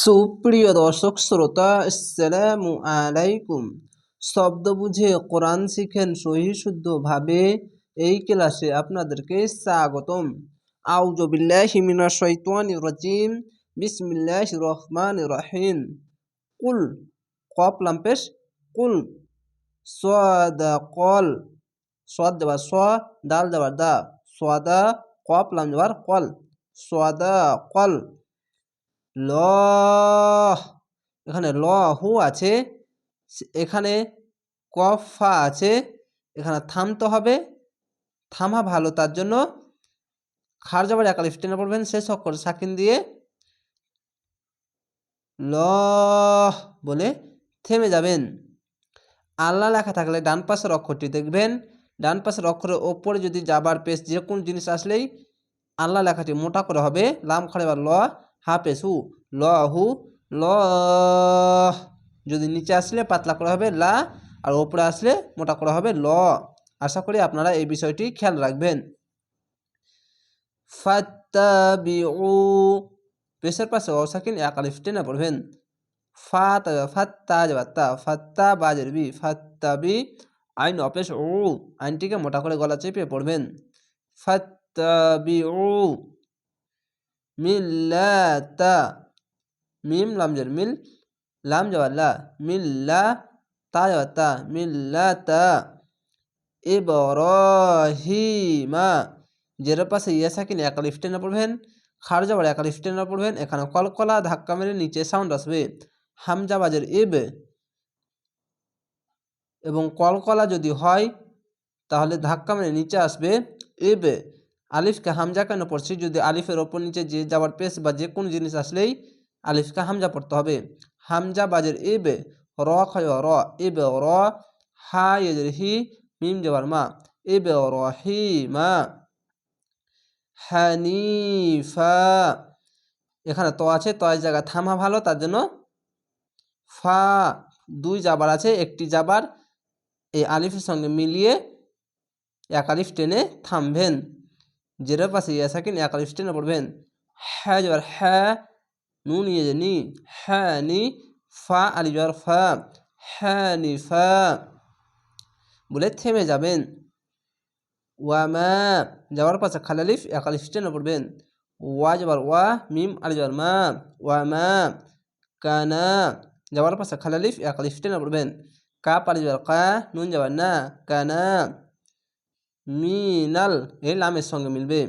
সুপ্রিয় দর্শক শ্রোতা, আসসালামু আলাইকুম। শব্দ বুঝে কোরআন শিখেন সহি শুদ্ধভাবে এই ক্লাসে আপনাদেরকে স্বাগতম। আউযু বিল্লাহি মিনাশ শাইতানির রাজিম। বিসমিল্লাহির রহমানির রহিম। কুল কপ লাম্পেশ কুল। সাদাকল সদ দেবার স, দাল দেবার দা। সদা, কফ লাম দেবার কল। সদা, কল। ল, এখানে ল, হু আছে এখানে কফা আছে, এখানে থামতে হবে, থামা ভালো, তার জন্য খার যাবার একালিফ টেনে পড়বেন, শেষ অক্ষর সাকিন দিয়ে। ল, বলে থেমে যাবেন। আল্লাহ লেখা থাকলে ডান পাশের অক্ষরটি দেখবেন। ডান পাশের অক্ষরের ওপরে যদি যাবার পেশ যে কোনো জিনিস আসলেই আল্লাহ লেখাটি মোটা করে হবে। লাম খাড়ে বা ল হাফেজ হু ল হু ল যদি নিচে আসলে পাতলা করা হবে লা, আর ওপরে আসলে মোটা করা হবে ল। আশা করি আপনারা এই বিষয়টি খেয়াল রাখবেন। পেশের পাশে অসাকিন এক আলিফ টেনে পড়বেন। ফা ফাত্তা যাবাত্তা ফাত্তা বাজের বি, ফাত্তাবি আইন অপেশ ও আইনটিকে মোটা করে গলা চেপে পড়বেন। ফাত্তাবিউ। মিল্লাতা মিম লামজের মিল লাম যাওয়াল্লা মিল্লা তা যাওয়াত্তা মিল্লাতা ইব্রাহিমা যের পাশে ইয়া সাকিন একালিফ টেনে পড়বেন খার যাবার একালিফ টেনে পড়বেন এখানে কলকলা ধাক্কা মেরে নিচে সাউন্ড আসবে হামজা বাজের ইব এবং কলকলা যদি হয় তাহলে ধাক্কা মেরে নিচে আসবে ইব আলিফকে হামজা কেন পড়ছি যদি আলিফের ওপর নিচে যে যাবার পেশ বা যে কোনো জিনিস আসলেই আলিফকে হামজা পড়তে হবে। হামজা বাজের এ বে র খয় র ইব র হা হি মিম যাবার মা ইব রহিমা হানিফা। এখানে তো আছে তয় জায়গা থামা ভালো, তার জন্য ফা দুই জাবার আছে, একটি জাবার এই আলিফের সঙ্গে মিলিয়ে এক আলিফ টেনে থামবেন। জেরের পাশে ইয়া সাকিন এক আলিফ টেনে পড়বেন হ্যাঁ যাবার হ্যাঁ নুন ইয়ে নি হ্যাঁ নি ফা আলি যাবার ফা হ্যাঁ নি ফা বলে থেমে যাবেন ওয়ামা যাওয়ার পাশে খালালিফ এক আলিফ টেনে পড়বেন ওয়া যাবার ওয়া মিম আলি যাবার মা ওয়ামা কানা যাওয়ার পাশে খালালিফ এক আলিফ টেনে পড়বেন কা পালি যাবার কা নুন যাবার না কানা মিনাল এই লামের সঙ্গে মিলবে।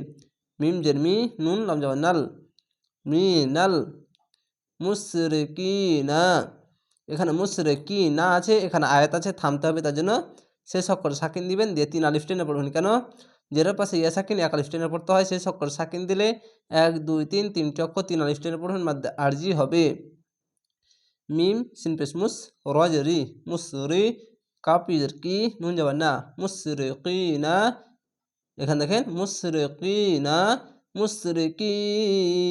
মিম জের মি, নুন লাম যাবার নাল। মিনাল মুসরিকিনা। এখানে মুসরিকি না আছে, এখানে আয়াত আছে, থামতে হবে তার জন্য। শেষ অক্ষর সাকিন দিবেন, দিয়ে তিন আলিফ টেনে পড়বেন। কেন? যের পাশে ইয়া সাকিন, এক আলিফ টেনে পড়তে হয়। শেষ অক্ষর সাকিন দিলে এক, দুই, তিন তিনটি অক্ষর তিন আলিফ টেনে পড়বেন মাধ্যমে আরজি হবে। মিম সিনপেস মুস, রজরি, মুসরি কাপিজের কি নুন যাবার না মুসরিকিনা এখানে দেখেন মুসরিকিনা মুসরিকিন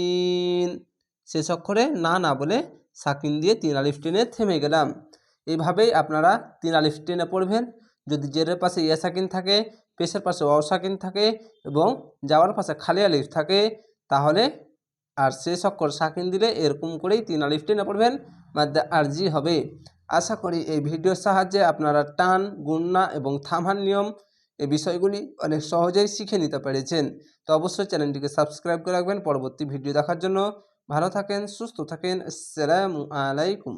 শেষ অক্ষরে না না বলে সাকিন দিয়ে তিন আলিফ টেনে থেমে গেলাম। এইভাবেই আপনারা তিন আলিফ টেনে পড়বেন। যদি জেরের পাশে ইয়া সাকিন থাকে, পেশের পাশে অ সাকিন থাকে এবং যাওয়ার পাশে খালি আলিফ থাকে, তাহলে আর শেষ অক্ষর সাকিন দিলে এরকম করেই তিন আলিফ টেনে পড়বেন। মাদ্দা আরজি হবে। আশা করি এই ভিডিওর সাহায্যে আপনারা টান গুন্না এবং থামার নিয়ম এই বিষয়গুলি অনেক সহজেই শিখে নিতে পেরেছেন। তো অবশ্যই চ্যানেলটিকে সাবস্ক্রাইব করে রাখবেন। পরবর্তী ভিডিও দেখার জন্য ভালো থাকেন, সুস্থ থাকেন। আসসালামু আলাইকুম।